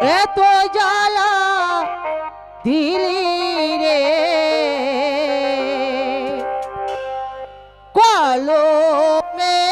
এত জ্বালা দিলি রে। কলমেতে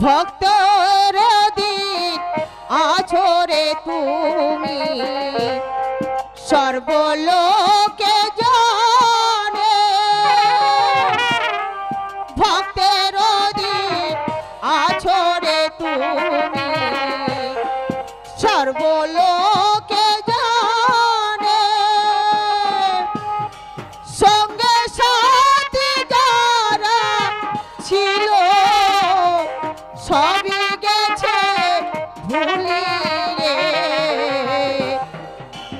ভক্তর দিন আছরে তুমি। সর্বলোকে জানে ভক্তের দিন আছরে তুমি। সর্বলোকে ছিল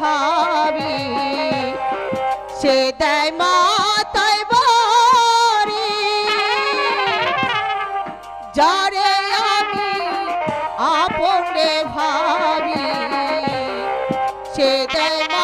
ভাবি। সে দেয় মাতায় বাড়ি। যারে আমি আপনে ভাবি সে দেয়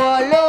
Polo.